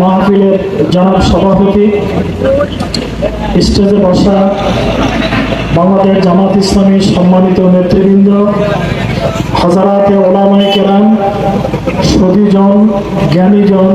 মাহফিলের জনাব সভাপতি, স্টেজে বসা বাংলাদেশ জামাত ইসলামী সম্মানিত নেতৃবৃন্দ হাজারাতে ওলামাই কেরাম সদীজন জ্ঞানীজন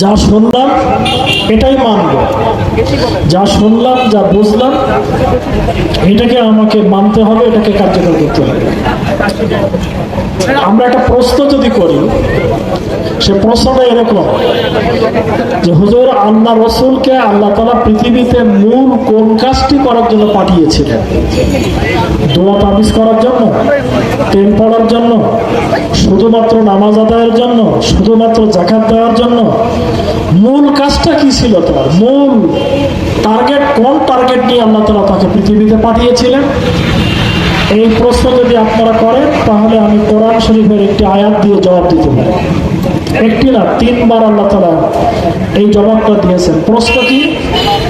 যা শুনলাম, এটাই মানব। যা শুনলাম, যা বুঝলাম, এটাকে আমাকে মানতে হবে, এটাকে কার্যকর করতে হবে। আমরা একটা প্রশ্ন যদি করি সে প্রশ্নটা এরকম যে হুজুর, আল্লাহ রসুলকে আল্লাহ তালা পৃথিবীতে মূল কোন কাজটি করার জন্য পাঠিয়েছিলেন? দোয়া তাবিজ করার জন্য তেল পড়ার জন্য, শুধুমাত্র নামাজ আদায়ের জন্য, শুধুমাত্র জাকাত দেওয়ার জন্য? মূল কাজটা কি ছিল তার? মূল টার্গেট কোন টার্গেট নিয়ে আল্লাহ তালা তাকে পৃথিবীতে পাঠিয়েছিলেন? এই প্রশ্ন যদি আপনারা করেন, তাহলে আমি কোরআন শরীফের একটি আয়াত দিয়ে জবাব দিতে পারি। একটি না, তিনবার আল্লাহ তালা এই জবাবটা দিয়েছেন। প্রশ্ন কি?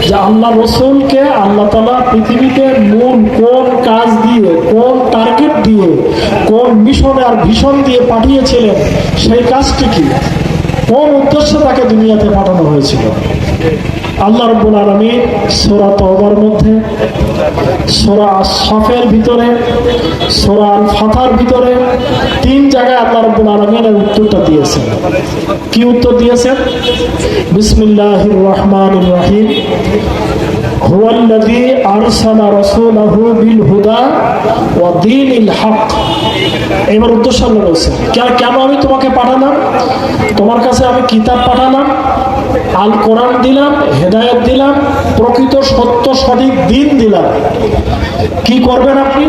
যে আল্লাহ রসুলকে আল্লাহ তালা পৃথিবীতে মূল কোন কাজ দিয়ে, কোন টার্গেট দিয়ে, কোন মিশনে আর ভীষণ দিয়ে পাঠিয়েছিলেন, সেই কাজটি কি? কোন উদ্দেশ্যে তাকে দুনিয়াতে পাঠানো হয়েছিল? আল্লাহ রব্বুল আলমী সোরা তহবার মধ্যে সোরা সফের ভিতরে সোরা আল ফাতার ভিতরে তিন জায়গায় আল্লাহ রব্বুল আলমিনের উত্তরটা দিয়েছেন কি উত্তর দিয়েছেন বিসমিল্লাহ রহমান রাহিম هو الذي أرسل رسوله بالهدى ودين الحق এবার উদ্দেশ্য আল্লাহ বলছেন কেন- কেন আমি তোমাকে পাঠালাম তোমার কাছে আমি কিতাব পাঠালাম আল কোরআন দিলাম, হেদায়ত দিলাম, প্রকৃত সত্য সঠিক দিন দিলাম। কি করবেন আপনি?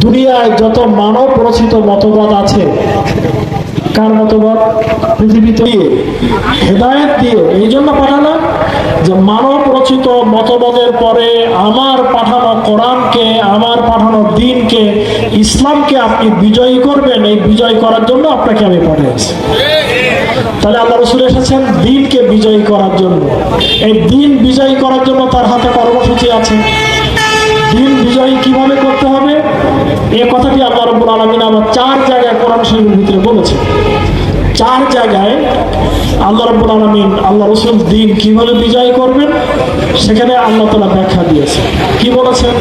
দুনিয়ায় যত মানব রচিত মতবাদ আছে, কার মতবাদ? পৃথিবীতে। দিয়ে হেদায়ত দিয়ে, এই জন্য পাঠালাম যে মানব রচিত মতবাদের পরে আমার পাঠানো কোরআনকে, আমার পাঠানো দিনকে, ইসলামকে আপনি বিজয়ী করবেন, এই বিজয় করার জন্য আপনাকে আমি পাঠিয়েছি। তাহলে আল্লাহ রসুল এসেছেন দিনকে বিজয়ী করার জন্য। এই দিন বিজয়ী করার জন্য তার হাতে কর্মসূচি আছে। দিন বিজয়ী কীভাবে করতে হবে? এ কথাটি আল্লাহ রব্বুল আলমিন আবার চার জায়গায় কোরআন শরীফের ভিতরে বলেছে চার জায়গায় আল্লাহ রব্বুল আলমিন, আল্লাহ রসুল দিন কীভাবে বিজয় করবেন, সেখানে আল্লাহ তালা ব্যাখ্যা দিয়েছে কি বলেছেন?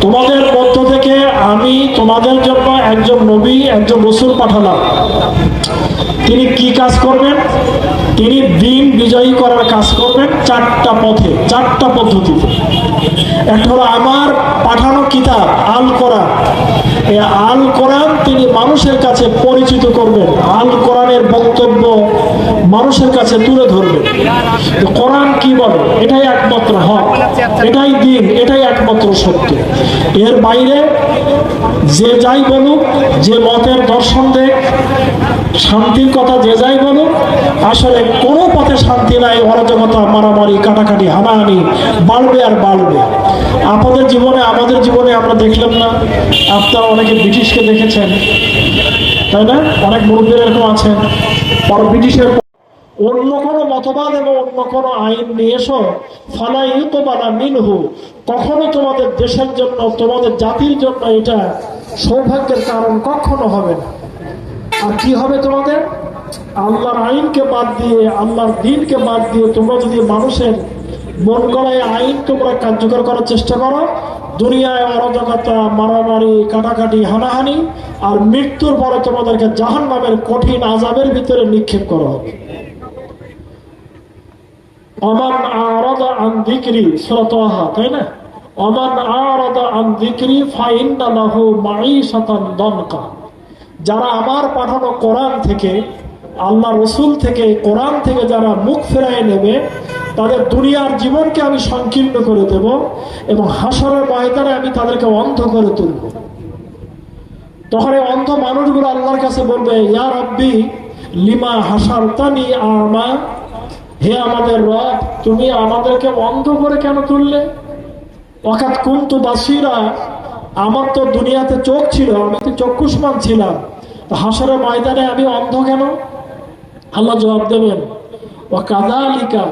তোমাদের মধ্য থেকে আমি তোমাদের জন্য একজন নবী, একজন রসুল পাঠালাম। তিনি কি কাজ করবেন? তিনি দিন বিজয়ী করার কাজ করবেন চারটা পথে, চারটা পদ্ধতিতে। একটা হলো আমার পাঠানো কিতাব, আল কোরআন। এই আল কোরআন তিনি মানুষের কাছে পরিচিত করবেন। আল কোরআনের বক্তব্য মানুষের কাছে তুলে ধরবে। কোরআন কি বলে? এটাই একমাত্র হক। এটাই দিন, এটাই একমাত্র সত্য। এর বাইরে যে যাই বলুক, যে মতের দর্শন দেখ শান্তির কথা যে যাই বলুক, আসলে কোনো পথে শান্তি নাই, অরাজকতা, মারামারি, কাটাকাটি, হানাহানি, বাড়বে আর বাড়বে। আপনাদের জীবনে, আমাদের জীবনে আমরা দেখলাম না। আপনারা অনেকে ব্রিটিশকে দেখেছেন, তাই না? অনেক মুরব্বীর এরকম আছেন। পর ব্রিটিশের অন্য কোনো মতবাদ এবং অন্য কোনো আইন নিয়ে এসো। ফালাই ইউতবালা মিনহু। কখনো তোমাদের দেশের জন্য, তোমাদের জাতির জন্য এটা সৌভাগ্যের কারণ কখনো হবে না। আর কি হবে তোমাদের? আল্লাহর আইনকে বাদ দিয়ে, আল্লাহর দিনকে বাদ দিয়ে তোমরা যদি মানুষের মন গড়ায় আইন তোমরা কার্যকর করার চেষ্টা করো, দুনিয়ায় অরাজকতা, মারামারি, কাটাকাটি, হানাহানি, আর মৃত্যুর পরে তোমাদেরকে জাহান নামের কঠিন আজাবের ভিতরে নিক্ষেপ করা হবে। অমান আরাদা আন দিকরি সুরাতহা তাই না? অমান আরাদা আন দিকরি ফাইন্না লাহু মাঈশাতান দনকা। যারা আমার পাঠানো কোরআন থেকে আল্লাহ রসুল থেকে, কোরআন থেকে যারা মুখ ফেরায় নেবে, তাদের দুনিয়ার জীবনকে আমি সংকীর্ণ করে দেব এবং হাসরের ময়দানে আমি তাদেরকে অন্ধ করে তুলব। তখন এই অন্ধ মানুষগুলো আল্লাহর কাছে বলবে, ইয়া রব্বি, লিমা হাসারতানি আমা হে আমাদের রব, তুমি আমাদেরকে অন্ধ করে কেন তুললে? অকাত কুন্তু বাসিরা, আমার তো দুনিয়াতে চোখ ছিল, আমি তো চক্ষুষ্মান ছিলাম। হাসরের ময়দানে আমি অন্ধ কেন? আল্লাহ জবাব দেবেন ও কাদালিকা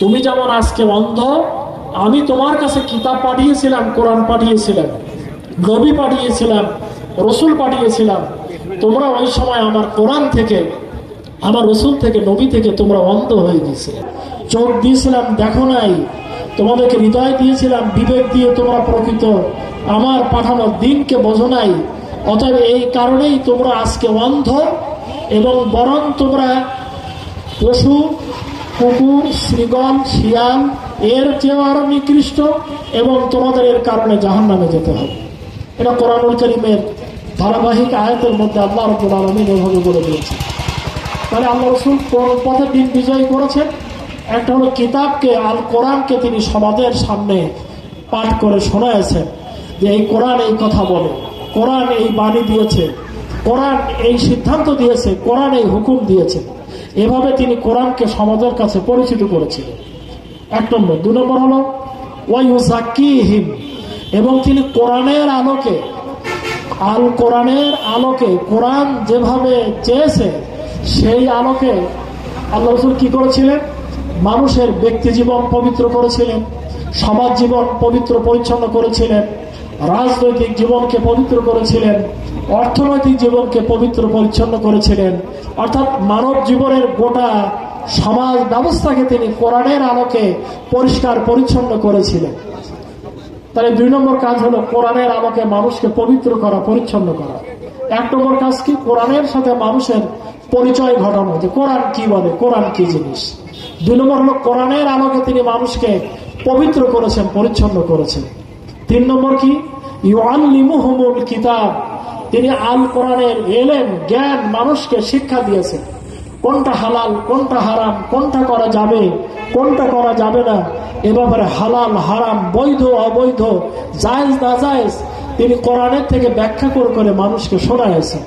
তুমি যেমন আজকে অন্ধ, আমি তোমার কাছে কিতাব পাঠিয়েছিলাম, কোরআন পাঠিয়েছিলাম, নবী পাঠিয়েছিলাম, রসুল পাঠিয়েছিলাম। তোমরা ওই সময় আমার কোরআন থেকে আমার রসুল থেকে, নবী থেকে তোমরা অন্ধ হয়ে গেছে। চোখ দিয়েছিলাম, দেখো নাই। তোমাদেরকে হৃদয় দিয়েছিলাম, বিবেক দিয়ে তোমরা প্রকৃত। আমার পাঠানো দিনকে বোঝো নাই। অতএব এই কারণেই তোমরা আজকে অন্ধ এবং বরং তোমরা পশু, কুকুর, শ্রীগণ, শিয়াল, এর চেয়েও আরও নিকৃষ্ট এবং তোমাদের এর কারণে জাহান নামে যেতে হবে। এটা কোরআনুল করিমের ধারাবাহিক আয়াতের মধ্যে আল্লাহ রব্বুল আলমিন এভাবে বলে দিয়েছে তাহলে আল্লাহ রসুল কোন পথে দিন বিজয় করেছেন। একটা হলো কিতাবকে, আল কোরআনকে তিনি সমাজের সামনে পাঠ করে শোনায়ছেন যে এই কোরআন এই কথা বলে, কোরআন এই বাণী দিয়েছে, কোরআন এই সিদ্ধান্ত দিয়েছে, কোরআন এই হুকুম দিয়েছে। এভাবে তিনি কোরআনকে সমাজের কাছে পরিচিত করেছিলেন। এক নম্বর। দু নম্বর হলো ওয়াইউজাকিহিম এবং তিনি কোরআনের আলোকে, আল কোরআনের আলোকে কোরআন যেভাবে চেয়েছে সেই আলোকে আল্লাহ রসুল কি করেছিলেন? মানুষের ব্যক্তি জীবন পবিত্র করেছিলেন, সমাজ জীবন পবিত্র পরিচ্ছন্ন করেছিলেন, রাজনৈতিক জীবনকে পবিত্র করেছিলেন, অর্থনৈতিক জীবনকে পবিত্র পরিচ্ছন্ন করেছিলেন। অর্থাৎ মানব জীবনের গোটা সমাজ ব্যবস্থাকে তিনি কোরআনের আলোকে পরিষ্কার পরিচ্ছন্ন করেছিলেন। তাহলে দুই নম্বর কাজ হলো কোরআনের আমাকে মানুষকে পবিত্র করা, পরিচ্ছন্ন করা। এক নম্বর কাজ কি? কোরআনের সাথে মানুষের পরিচয় ঘটানো যে কোরআন কি বলে, কোরআন কি জিনিস? দুই নম্বর হলো, কোরআনের আলোকে তিনি মানুষকে পবিত্র করেছেন, পরিচ্ছন্ন করেছেন। তিন নম্বর কি? ইউআল্লিমুহুমুল কিতাব। তিনি আল কোরআনের এলেন জ্ঞান, মানুষকে শিক্ষা দিয়েছেন। কোনটা হালাল, কোনটা হারাম, কোনটা করা যাবে, কোনটা করা যাবে না, এ ব্যাপারে হালাল, হারাম, বৈধ, অবৈধ, জায়েজ না জায়েজ তিনি কোরআনের থেকে ব্যাখ্যা করে করে মানুষকে শোনাইছেন